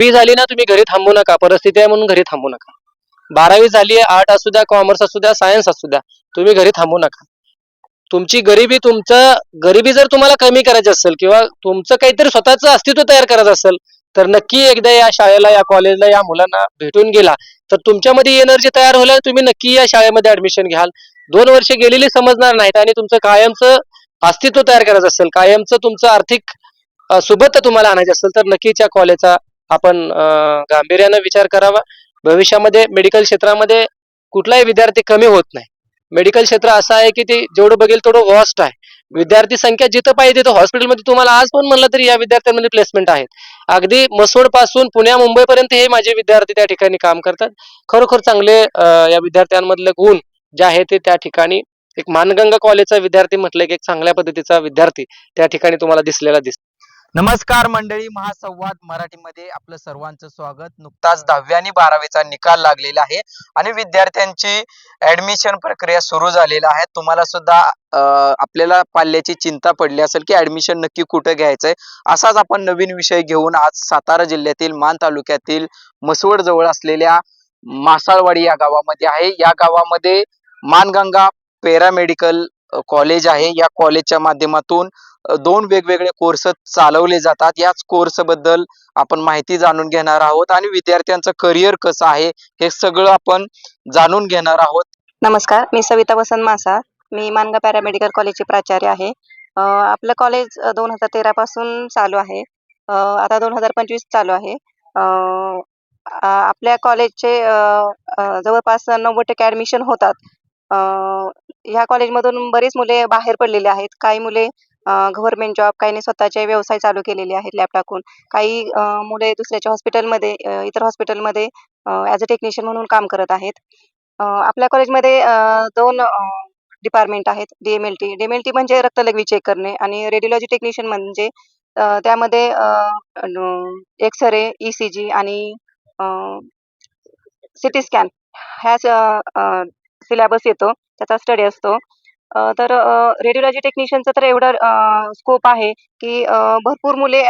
बारावी झाली ना तुम्ही घरी थांबू नका. परिस्थिती आहे म्हणून घरी थांबू नका. बारावी झाली आहे आर्ट असू द्या कॉमर्स असू द्या सायन्स असू द्या तुम्ही घरी थांबू नका. तुमची गरिबी तुमचं गरिबी जर तुम्हाला कमी करायची असेल किंवा तुमचं काहीतरी स्वतःचं अस्तित्व तयार करायचं असेल तर नक्की एकदा या शाळेला या कॉलेजला या मुलांना भेटून गेला. तर तुमच्यामध्ये एनर्जी तयार होईल तुम्ही नक्की या शाळेमध्ये ऍडमिशन घ्याल. दोन वर्ष गेलेली समजणार नाहीत आणि तुमचं कायमचं अस्तित्व तयार करायचं असेल कायमचं तुमचं आर्थिक अ, सुबत्ता तुम्हाला आणायची असेल तर नक्कीच या कॉलेजचा आपण गांभीर्यानं विचार करावा. भविष्यामध्ये मेडिकल क्षेत्रामध्ये कुठलाही विद्यार्थी कमी होत नाही. मेडिकल क्षेत्र असं आहे की ते जेवढं बघेल तेवढं वॉस्ट आहे. विद्यार्थी संख्या जिथं पाहिजे तिथं हॉस्पिटलमध्ये तुम्हाला आज पण म्हणलं तरी या विद्यार्थ्यांमध्ये प्लेसमेंट आहेत. अगदी मसोडपासून पुण्या मुंबईपर्यंत हे माझे विद्यार्थी त्या ठिकाणी काम करतात. खरोखर चांगले या विद्यार्थ्यांमधले गुण जे आहे ते त्या ठिकाणी एक मानगंगा कॉलेजचा विद्यार्थी म्हटलं की एक चांगल्या पद्धतीचा विद्यार्थी त्या ठिकाणी तुम्हाला दिसलेला दिसतो. नमस्कार मंडळी महासंवाद मराठीमध्ये आपलं सर्वांचं स्वागत. नुकताच दहावी आणि बारावीचा निकाल लागलेला आहे आणि विद्यार्थ्यांची ऍडमिशन प्रक्रिया सुरू झालेली आहे. तुम्हाला सुद्धा आपल्याला पाल्याची चिंता पडली असेल की ऍडमिशन नक्की कुठं घ्यायचंय असाच आपण नवीन विषय घेऊन आज सातारा जिल्ह्यातील मान तालुक्यातील मसवड जवळ असलेल्या मासाळवाडी या गावामध्ये आहे. या गावामध्ये मानगंगा पॅरामेडिकल कॉलेज आहे. या कॉलेजच्या माध्यमातून दोन वेगवेगळे कोर्स चालवले जातात. याच कोर्सबद्दल आपण माहिती जाणून घेणार आहोत. आणि विद्यार्थ्यांचं करिअर कसं आहे हे सगळं आपण जाणून घेणार आहोत. नमस्कार. मी सविता वसंत मासा. मी मानगा पॅरामेडिकल कॉलेजची प्राचार्य आहे. आपलं कॉलेज दोन हजार तेरा पासून चालू आहे. आता दोन हजार पंचवीस चालू आहे. आपल्या कॉलेजचे जवळपास नव्वद टक्के ॲडमिशन होतात. ह्या कॉलेजमधून बरीच मुले बाहेर पडलेली आहेत. काही मुले गव्हर्नमेंट जॉब काहींनी स्वतःचे व्यवसाय चालू केलेले आहेत लॅब टाकून. काही मुले दुसऱ्याच्या हॉस्पिटलमध्ये इतर हॉस्पिटलमध्ये ॲज अ टेक्निशियन म्हणून काम करत आहेत. आपल्या कॉलेजमध्ये दोन डिपार्टमेंट आहेत D M L T D M L T म्हणजे रक्तलघवी चेक करणे आणि रेडिओलॉजी टेक्निशियन म्हणजे त्यामध्ये X ray E C G आणि सिटी स्कॅन ह्या सिलॅबस येतो त्याचा स्टडी असतो. तर रेडिओलॉजी टेक्निशियनचा तर एवढा स्कोप आहे की भरपूर मुले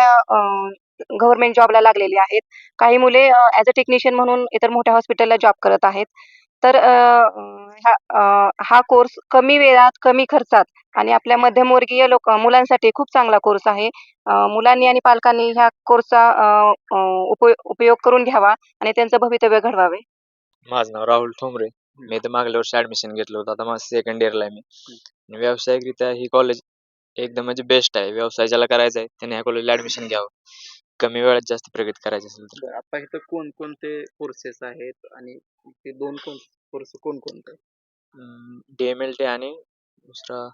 गव्हर्नमेंट जॉबला लागलेली आहेत. काही मुले ॲज अ टेक्निशियन म्हणून इतर मोठ्या हॉस्पिटलला जॉब करत आहेत. तर हा कोर्स कमी वेळात कमी खर्चात आणि आपल्या मध्यमवर्गीय लोक मुलांसाठी खूप चांगला कोर्स आहे. मुलांनी आणि पालकांनी ह्या कोर्सचा उपयोग करून घ्यावा आणि त्यांचं भवितव्य घडवावे. माझं नाव राहुल ठोंबरे. मी इथं मागल्या वर्षी ऍडमिशन घेतलं होतं. आता माझं सेकंड इयरला आहे मी. आणि व्यावसायिकरित्या ही कॉलेज एकदम म्हणजे बेस्ट आहे. व्यवसाय ज्याला करायचा आहे त्याने ह्या कॉलेजला ऍडमिशन घ्यावं. कमी वेळात जास्त प्रगती करायची असेल तर. बरं, आता इथं कोणकोणते कोर्सेस आहेत? आणि ते दोन कोण कोर्स कोणकोणते? डी एम एल टी आणि दुसरा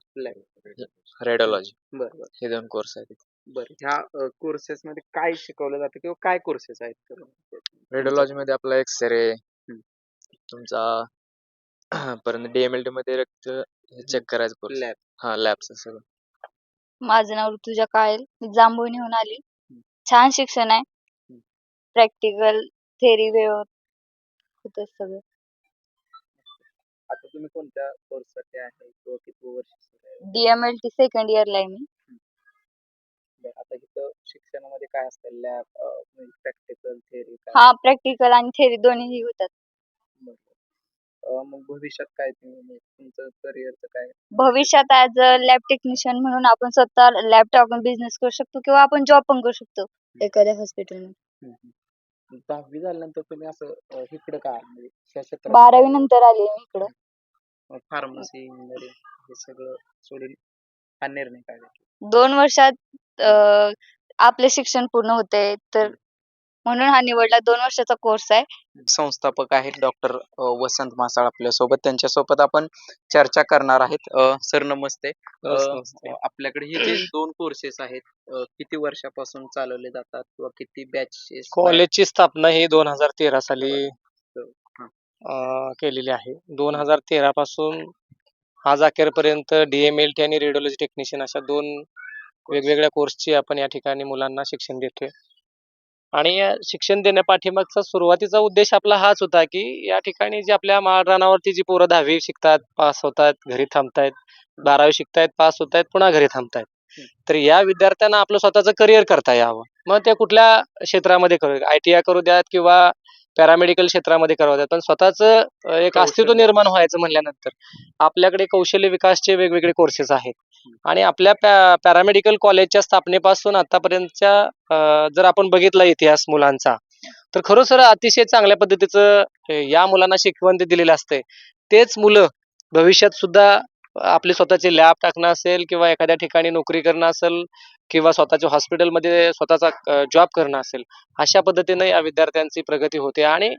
रेडिओलॉजी बरं बरं. हे दोन कोर्स आहेत बरं ह्या कोर्सेस मध्ये काय शिकवलं जातं किंवा काय कोर्सेस आहेत? तर? रेडिओलॉजी मध्ये आपला एक्सरे तुमचा परत डी एम एल टी मध्ये रक्त चेक करायचं कोर्स लॅब हा लॅबचं सगळं. माझं नाव ऋतुजा कायल मी जांभूळनीहून आली. छान शिक्षण आहे. प्रॅक्टिकल थेरी होत सगळं. आता तुम्ही कोणत्या कोर्ससाठी आहे? किंवा किती वर्ष सुरू आहे डीएमएल टी सेकंड इयरला आहे मी. बरं, आता इथं शिक्षणामध्ये काय असतं? लॅब प्रॅक्टिकल थेअरी काय? हा प्रॅक्टिकल आणि थेरी दोन्हीही होतात. मग भविष्यात काय तुम्ही म्हणजे तुमचं करिअरचं काय? भविष्यात ऍज अ लॅब टेक्निशियन म्हणून आपण स्वतः लॅब टाकून बिझनेस करू शकतो किंवा आपण जॉब पण करू शकतो एखाद्या हॉस्पिटल हम्म. दहावी झाल्यानंतर तुम्ही असं अं, इकडं का म्हणजे क्षेत्रात बारावी नंतर आली मी इकडं. फार्मसी इंजिनिअरिंग हे सगळं सोडून हा निर्णय काय घेतला? दोन वर्षात अं, आपले शिक्षण पूर्ण होते तर म्हणून हा निवडला. दोन वर्षाचा कोर्स आहे. संस्थापक आहेत डॉक्टर वसंत मासाळ आपल्यासोबत त्यांच्यासोबत आपण चर्चा करणार आहेत. सर नमस्ते. आपल्याकडे हे जे दोन कोर्सेस आहेत किती वर्षापासून चालवले जातात किंवा किती बॅचेस कॉलेजची स्थापना ही दोन हजार तेरा साली हा. केलेली आहे. दोन हजार तेरा पासून आज अखेरपर्यंत डीएमएल टी आणि रेडिओलॉजी टेक्निशियन अशा दोन वेगवेगळ्या कोर्सची आपण या ठिकाणी मुलांना शिक्षण देतोय. आणि शिक्षण देण्यापाठीमागचा सुरुवातीचा उद्देश आपला हाच होता की या ठिकाणी जी आपल्या माळरानावरती जी पोरं दहावी शिकतात पास होतात घरी थांबतायत बारावी शिकतायत पास होतायत पुन्हा घरी थांबतायत. तर या विद्यार्थ्यांना आपलं स्वतःचं करिअर करता यावं. मग ते कुठल्या क्षेत्रामध्ये करू? आय टी आय करू द्यात किंवा पॅरामेडिकल क्षेत्रामध्ये करू द्यात पण स्वतःचं एक अस्तित्व. निर्माण व्हायचं म्हणल्यानंतर आपल्याकडे कौशल्य विकासचे वेगवेगळे कोर्सेस आहेत. आणि आपल्या पॅरामेडिकल कॉलेजच्या स्थापनेपासून आतापर्यंतच्या जर आपण बघितला इतिहास मुलांचा तर खरोखर अतिशय चांगल्या पद्धतीचं या मुलांना शिकवण ते दिलेलं असते तेच मुलं भविष्यात सुद्धा आपले स्वतःचे लॅब टाकणं असेल किंवा एखाद्या ठिकाणी नोकरी करणं असेल किंवा स्वतःच्या हॉस्पिटलमध्ये स्वतःचा जॉब करणं असेल अशा पद्धतीने या विद्यार्थ्यांची प्रगती होते. आणि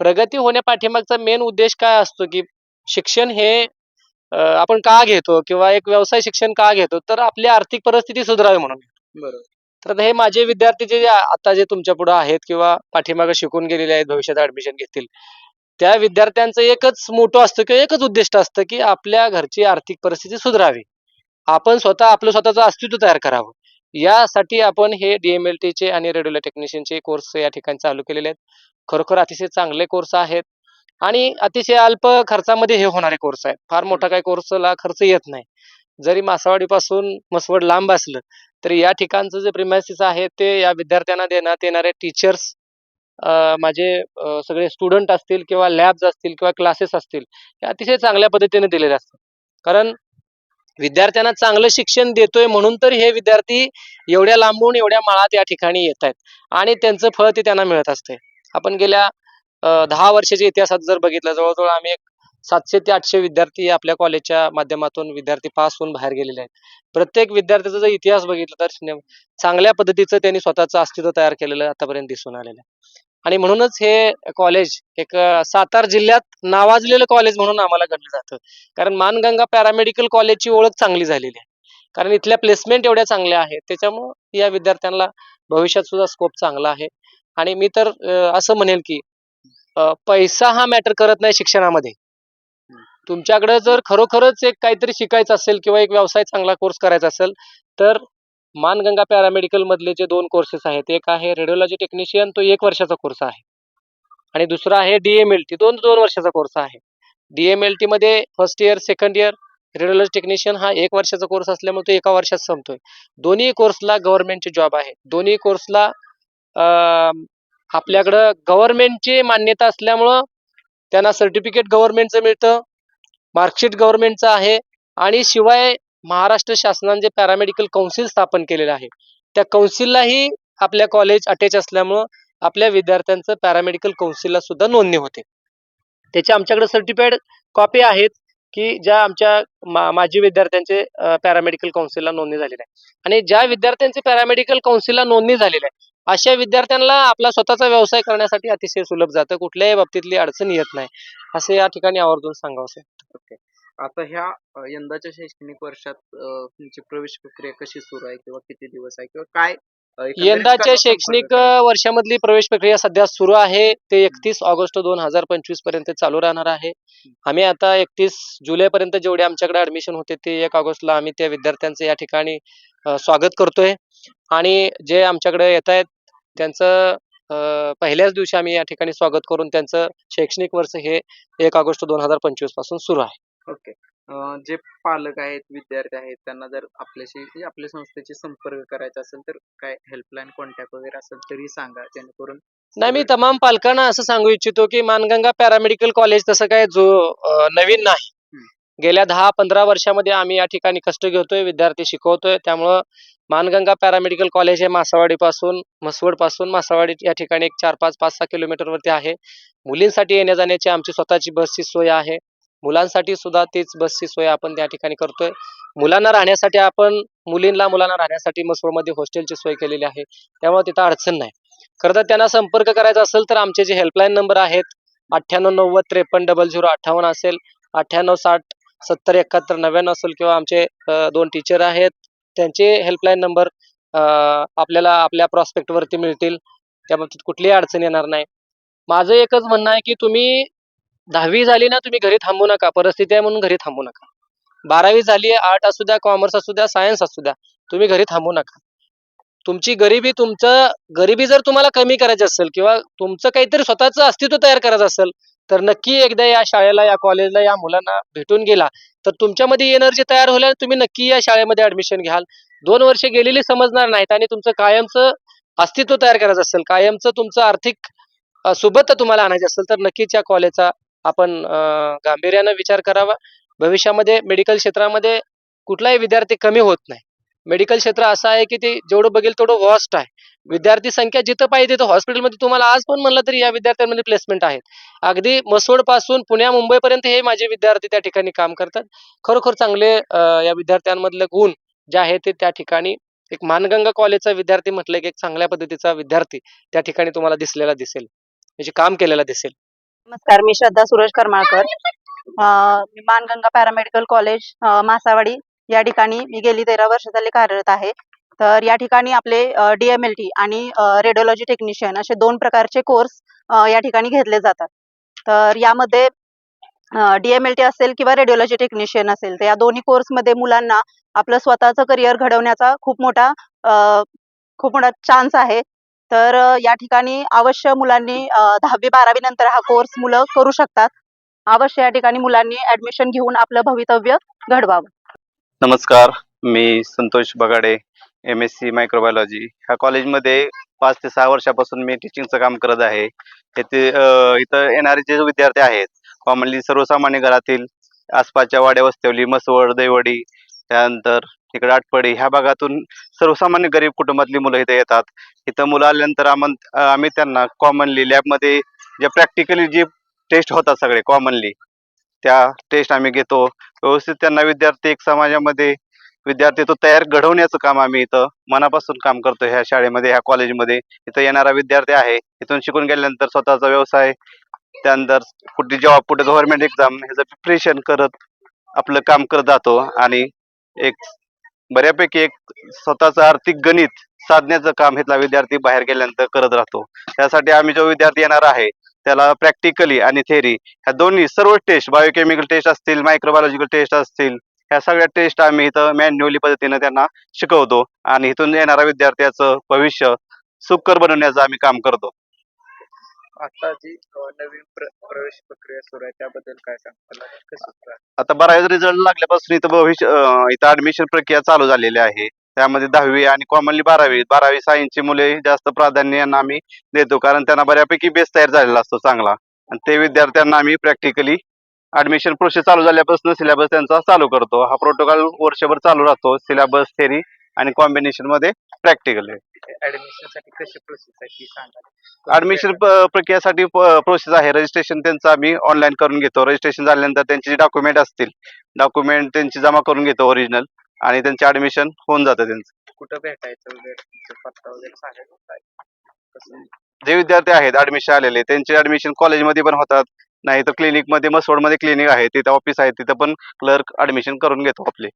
प्रगती होण्यापाठीमागचा मेन उद्देश काय असतो की शिक्षण हे आपण का घेतो किंवा एक व्यवसाय शिक्षण का घेतो तर आपली आर्थिक परिस्थिती सुधारावी म्हणून बरोबर. तर हे माझे विद्यार्थी जे आता जे तुमच्यापुढे आहेत किंवा पाठीमागे शिकून गेलेले आहेत भविष्यात ऍडमिशन घेतील त्या विद्यार्थ्यांचं एकच मोठं असतं किंवा एकच उद्दिष्ट असतं की आपल्या घरची आर्थिक परिस्थिती सुधारावी. आपण स्वतः आपलं स्वतःचं अस्तित्व तयार करावं. यासाठी आपण हे DMLT चे आणि रेड्युलर टेक्निशियनचे कोर्स या ठिकाणी चालू केलेले आहेत. खरोखर अतिशय चांगले कोर्स आहेत. आणि अतिशय अल्प खर्चामध्ये हे होणारे कोर्स आहेत. फार मोठा काही कोर्सला खर्च येत नाही. जरी मासावाडीपासून मसवड लांब असलं तरी या ठिकाणचं जे प्रिमायसिस आहे ते या विद्यार्थ्यांना देण्यात येणारे टीचर्स माझे सगळे स्टुडंट असतील किंवा लॅब्स असतील किंवा क्लासेस असतील हे अतिशय चांगल्या पद्धतीने दिलेले असतात. कारण विद्यार्थ्यांना चांगलं शिक्षण देतोय म्हणून तर हे विद्यार्थी एवढ्या लांबून एवढ्या माळात या ठिकाणी येत आहेत. आणि त्यांचं फळ ते त्यांना मिळत असते. आपण गेल्या दहा वर्षाच्या इतिहासात जर बघितलं जवळजवळ आम्ही एक सातशे ते आठशे विद्यार्थी आपल्या कॉलेजच्या माध्यमातून विद्यार्थी पास होऊन बाहेर गेलेले आहेत. प्रत्येक विद्यार्थ्याचा जर इतिहास बघितला तर चांगल्या पद्धतीचं त्यांनी स्वतःचं अस्तित्व तयार केलेलं आतापर्यंत दिसून आलेलं आहे. आणि म्हणूनच हे कॉलेज एक सातारा जिल्ह्यात नावाजलेलं कॉलेज म्हणून आम्हाला गणलं जातं. कारण मानगंगा पॅरामेडिकल कॉलेजची ओळख चांगली झालेली आहे. कारण इथल्या प्लेसमेंट एवढ्या चांगल्या आहेत. त्याच्यामुळं या विद्यार्थ्यांना भविष्यात सुद्धा स्कोप चांगला आहे. आणि मी तर असं म्हणेल की पैसा हा मॅटर करत नाही शिक्षणामध्ये. तुमच्याकडे जर खरोखरच एक काहीतरी शिकायचं असेल किंवा एक व्यवसाय चांगला कोर्स करायचा असेल तर मानगंगा पॅरामेडिकल मधले जे दोन कोर्सेस आहेत एक आहे रेडिओलॉजी टेक्निशियन तो एक वर्षाचा कोर्स आहे. आणि दुसरा आहे डीएमएलटी दोन दोन वर्षाचा कोर्स आहे. डीएमएलटी मध्ये first year second year radiology technician हा एक वर्षाचा कोर्स असल्यामुळे तो एका वर्षात संपतोय. दोन्ही कोर्सला गव्हर्नमेंटचे जॉब आहे. दोन्ही कोर्सला आपल्याकडं गव्हर्नमेंटची मान्यता असल्यामुळं त्यांना सर्टिफिकेट गव्हर्नमेंटचं मिळतं मार्कशीट गव्हर्नमेंटचं आहे आणि शिवाय महाराष्ट्र शासनाने जे पॅरामेडिकल कौन्सिल स्थापन केलेलं आहे त्या कौन्सिललाही आपल्या कॉलेज अटॅच असल्यामुळं आपल्या विद्यार्थ्यांचं पॅरामेडिकल कौन्सिलला सुद्धा नोंदणी होते. त्याच्या आमच्याकडे सर्टिफाईड कॉपी आहेत की ज्या आमच्या मा माजी विद्यार्थ्यांचे पॅरामेडिकल कौन्सिलला नोंदणी झालेली आहे. आणि ज्या विद्यार्थ्यांचे पॅरामेडिकल कौन्सिलला नोंदणी झालेली आहे अशा विद्यार्थ्यांना आपला स्वतःचा व्यवसाय करण्यासाठी अतिशय सुलभ जातं. कुठल्याही बाबतीतली अडचण येत नाही. असं या ठिकाणी आवर्जून सांगावं आता ह्या अ, यंदाच्या शैक्षणिक वर्षात अ, तुमची प्रवेश प्रक्रिया कशी सुरू आहे किंवा किती दिवस आहे किंवा काय अ, एकंदरीत यंदाच्या कसा शैक्षणिक? अ, वर्षामधली प्रवेश प्रक्रिया सध्या सुरू आहे. ते एकतीस ऑगस्ट दोन हजार पंचवीसपर्यंत चालू राहणार आहे. आम्ही आता एकतीस जुलै पर्यंत जेवढे आमच्याकडे ऍडमिशन होते ते एक ऑगस्टला आम्ही त्या विद्यार्थ्यांचं या ठिकाणी अ, स्वागत करतोय. आणि जे आमच्याकडे येत आहेत त्यांचं अ, पहिल्याच दिवशी आम्ही या ठिकाणी स्वागत करून त्यांचं शैक्षणिक वर्ष हे एक ऑगस्ट दोन हजार पंचवीसपासून सुरू आहे. ओके अं, जे पालक आहेत विद्यार्थी आहेत त्यांना जर आपल्याशी म्हणजे आपल्या संस्थेशी संपर्क करायचा असेल तर काय हेल्पलाईन कॉन्टॅक्ट वगैरे असेल तरी सांगा जेणेकरून नाही मी तमाम पालकांना असं सांगू इच्छितो की मानगंगा पॅरामेडिकल कॉलेज तसं काय जो अ, नवीन नाही. गेल्या दहा पंधरा वर्षामध्ये आम्ही या ठिकाणी कष्ट घेतोय विद्यार्थी शिकवतोय. त्यामुळं मानगंगा पॅरामेडिकल कॉलेज हे मासावाडी पासून मसवडपासून मासावाडी या ठिकाणी एक चार पाच पाच सहा किलोमीटर वरती आहे. मुलींसाठी येण्या जाण्याची आमची स्वतःची बसची सोय आहे. मुलांसाठी सुद्धा तीच बसची सोय आपण त्या ठिकाणी करतोय. मुलांना राहण्यासाठी आपण मुलींना मुलांना राहण्यासाठी मसूळमध्ये हॉस्टेलची सोय केलेली आहे. त्यामुळे तिथं अडचण नाही. खरं तर त्यांना संपर्क करायचा असेल तर आमचे जे हेल्पलाईन नंबर आहेत अठ्ठ्याण्णव नव्वद त्रेपन्न डबल झिरो अठ्ठावन्न असेल अठ्ठ्याण्णव साठ सत्तर एकाहत्तर नव्याण्णव असेल किंवा आमचे दोन टीचर आहेत त्यांचे हेल्पलाईन नंबर आपल्याला आपल्या प्रॉस्पेक्टवरती वरती मिळतील. त्या बाबतीत कुठलीही अडचण येणार नाही. माझं एकच म्हणणं आहे की तुम्ही दहावी झाली ना तुम्ही घरी थांबू नका. परिस्थिती आहे म्हणून घरी थांबू नका. बारावी झाली आहे आर्ट असू द्या कॉमर्स असू द्या सायन्स असू द्या तुम्ही घरी थांबू नका. तुमची गरिबी तुमचं गरिबी जर तुम्हाला कमी करायची असेल किंवा तुमचं काहीतरी स्वतःचं अस्तित्व तयार करायचं असेल तर नक्की एकदा या शाळेला या कॉलेजला या मुलांना भेटून गेला तर तुमच्यामध्ये एनर्जी तयार होईल तुम्ही नक्की या शाळेमध्ये ऍडमिशन घ्याल. दोन वर्ष गेलेली समजणार नाहीत आणि तुमचं कायमचं अस्तित्व तयार करायचं असेल कायमचं तुमचं आर्थिक अ, सुबत्ता तुम्हाला आणायची असेल तर नक्कीच या कॉलेजचा आपण गांभीर्यानं विचार करावा. भविष्यामध्ये मेडिकल क्षेत्रामध्ये कुठलाही विद्यार्थी कमी होत नाही. मेडिकल क्षेत्र असं आहे की ते जेवढं बघेल तेवढं वॉस्ट आहे. विद्यार्थी संख्या जिथं पाहिजे तिथं हॉस्पिटलमध्ये तुम्हाला आज पण म्हणलं तरी या विद्यार्थ्यांमध्ये प्लेसमेंट आहेत. अगदी मसोडपासून पुण्या मुंबईपर्यंत हे माझे विद्यार्थी त्या ठिकाणी काम करतात. खरोखर चांगले या विद्यार्थ्यांमधले गुण जे आहेत ते त्या ठिकाणी एक मानगंगा कॉलेजचा विद्यार्थी म्हटलं की एक चांगल्या पद्धतीचा विद्यार्थी त्या ठिकाणी तुम्हाला दिसलेला दिसेल. म्हणजे काम केलेला दिसेल. नमस्कार मी श्रद्धा सुरेश करमाळकर. मी मानगंगा पॅरामेडिकल कॉलेज मासावाडी या ठिकाणी मी गेली तेरा वर्ष झाली कार्यरत आहे. तर या ठिकाणी आपले डीएमएलटी आणि रेडिओलॉजी टेक्निशियन असे दोन प्रकारचे कोर्स या ठिकाणी घेतले जातात. तर यामध्ये डीएमएलटी असेल किंवा रेडिओलॉजी टेक्निशियन असेल तर या दोन्ही कोर्समध्ये मुलांना आपलं स्वतःचं करिअर घडवण्याचा खूप मोठा खूप मोठा चान्स आहे. तर या ठिकाणी अवश्य मुलांनी दहावी बारावी नंतर हा कोर्स मुलं करू शकतात. अवश्य या ठिकाणी मुलांनी ऍडमिशन घेऊन आपलं भवितव्य घडवावं. नमस्कार मी Santosh Bagade M S C microbiology ह्या कॉलेजमध्ये पाच ते सहा वर्षापासून मी टीचिंगचं काम करत आहे. येथे इथं येणारे जे विद्यार्थी आहेत कॉमनली सर्वसामान्य घरातील आसपासच्या वाड्या वस्त्यावली मसवड दैवडी त्यानंतर इकडे आटपडी. ह्या भागातून सर्वसामान्य गरीब कुटुंबातली मुलं इथे येतात. इथं मुलं आल्यानंतर आमन आम्ही त्यांना कॉमनली लॅबमध्ये जे प्रॅक्टिकली जे टेस्ट होतात सगळे कॉमनली त्या टेस्ट आम्ही घेतो. व्यवस्थित त्यांना विद्यार्थी एक समाजामध्ये विद्यार्थी तो तयार घडवण्याचं काम आम्ही इथं मनापासून काम करतो. ह्या शाळेमध्ये ह्या कॉलेजमध्ये इथं येणारा विद्यार्थी आहे. इथून शिकून गेल्यानंतर स्वतःचा व्यवसाय त्यानंतर कुठे जॉब कुठे गव्हर्नमेंट एक्झाम ह्याचं प्रिपरेशन करत आपलं काम करत जातो आणि एक बऱ्यापैकी एक स्वतःचं आर्थिक गणित साधण्याचं काम इथला विद्यार्थी बाहेर गेल्यानंतर करत राहतो. त्यासाठी आम्ही जो विद्यार्थी येणार आहे त्याला प्रॅक्टिकली आणि थेअरी ह्या दोन्ही सर्व टेस्ट बायोकेमिकल टेस्ट असतील मायक्रोबायोलॉजिकल टेस्ट असतील ह्या सगळ्या टेस्ट आम्ही इथं मॅन्युअली पद्धतीनं त्यांना शिकवतो. आणि इथून येणाऱ्या विद्यार्थ्याचं भविष्य सुकर बनवण्याचं आम्ही काम करतो. आता जी नवीन प्र- प्रवेश प्रक्रिया सुरू आहे त्याबद्दल काय सांगता कसं? आता बराच रिझल्ट लागल्यापासून इथं भविष्य अं, इथं ऍडमिशन प्रक्रिया चालू झालेली आहे. त्यामध्ये दहावी आणि कॉमनली बारावी बारावी सायन्सची मुले जास्त प्राधान्य यांना आम्ही देतो कारण त्यांना बऱ्यापैकी बेस तयार झालेला असतो चांगला. आणि ते विद्यार्थ्यांना आम्ही प्रॅक्टिकली ऍडमिशन प्रोसेस चालू झाल्यापासून सिलेबस त्यांचा चालू करतो. हा प्रोटोकॉल वर्षभर चालू राहतो सिलेबस थेरी आणि कॉम्बिनेशनमध्ये प्रॅक्टिकल ऍडमिशनसाठी कशी प्रोसेस आहे ती सांगा. ऍडमिशन प्रक्रियासाठी प्रोसेस आहे. रजिस्ट्रेशन त्यांचं आम्ही ऑनलाईन करून घेतो. रजिस्ट्रेशन झाल्यानंतर त्यांचे जे डॉक्युमेंट असतील डॉक्युमेंट त्यांची जमा करून घेतो ओरिजिनल आणि त्यांचे ऍडमिशन होऊन जातं त्यांचं. कुठं भेटायचं वगैरे तुमचा पत्ता वगैरे सांगायचं काय कसं? जे विद्यार्थी आहेत ऍडमिशन आलेले त्यांचे ऍडमिशन कॉलेजमध्ये पण होतात. नाही तर क्लिनिकमध्ये मसवडमध्ये क्लिनिक आहे. तिथं ऑफिस आहे. तिथं पण क्लर्क ऍडमिशन करून घेतो आपले.